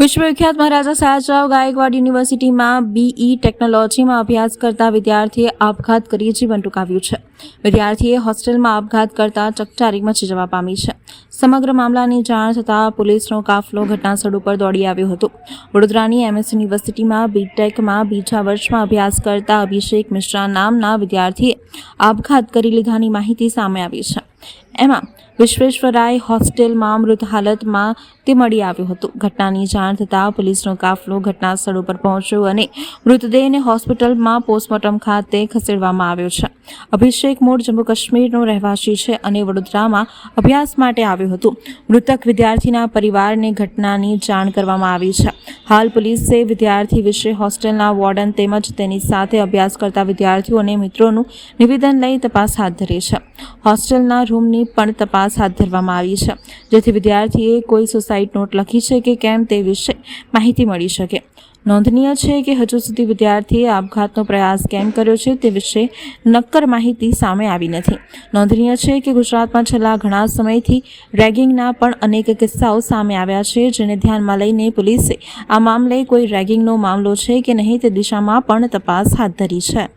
વિશ્વવિખ્યાત મહારાજા સયાજરાવ ગાયકવાડ યુનિવર્સિટીમાં બીઈ ટેકનોલોજીમાં અભ્યાસ કરતા વિદ્યાર્થીએ આપઘાત કરી જીવન ટૂંકાવ્યું છે. વિદ્યાર્થીએ હોસ્ટેલમાં આપઘાત કરતા ચકચારી મચી જવા પામી છે. સમગ્ર મામલાની જાણ થતાં પોલીસનો કાફલો ઘટનાસ્થળ ઉપર દોડી આવ્યો હતો. વડોદરાની એમએસ યુનિવર્સિટીમાં બીટેકમાં બીજા વર્ષમાં અભ્યાસ કરતા અભિષેક મિશ્રા નામના વિદ્યાર્થીએ આપઘાત કરી લીધાની માહિતી સામે આવી છે. એમાં વિશ્વેશ્વરાય હોસ્ટેલમાં મૃત હાલતમાં તે મળી આવ્યું હતું. ઘટનાની જાણ થતાં પોલીસનો કાફલો ઘટના સ્થળ ઉપર પહોંચ્યો અને મૃતદેહને હોસ્પિટલમાં પોસ્ટમોર્ટમ ખાતે ખસેડવામાં આવ્યો છે. અભિષેક મૂળ જમ્મુ કાશ્મીરનો રહેવાસી છે અને વડોદરામાં અભ્યાસ માટે આવ્યું હતું. મૃતક વિદ્યાર્થીના પરિવારને ઘટનાની જાણ કરવામાં આવી છે. હાલ પોલીસે વિદ્યાર્થી વિશે હોસ્ટેલના વોર્ડન તેમજ તેની સાથે અભ્યાસ કરતા વિદ્યાર્થીઓ અને મિત્રોનું નિવેદન લઈ તપાસ હાથ ધરી છે. હોસ્ટેલના રૂમની પણ તપાસ હાથ ધરવામાં આવી છે. જેથી વિદ્યાર્થીએ કોઈ સુસાઇડ નોટ લખી છે કે કેમ તે વિશે માહિતી મળી શકે. નોંધનીય છે કે હજુ સુધી વિદ્યાર્થીએ આપઘાતનો પ્રયાસ કેમ કર્યો છે તે વિશે નક્કર માહિતી સામે આવી નથી. નોંધનીય છે કે ગુજરાતમાં છેલ્લા ઘણા સમયથી રેગિંગના પણ અનેક કિસ્સાઓ સામે આવ્યા છે, જેને ધ્યાનમાં લઈને પોલીસે આ મામલે કોઈ રેગિંગનો મામલો છે કે નહીં તે દિશામાં પણ તપાસ હાથ ધરી છે.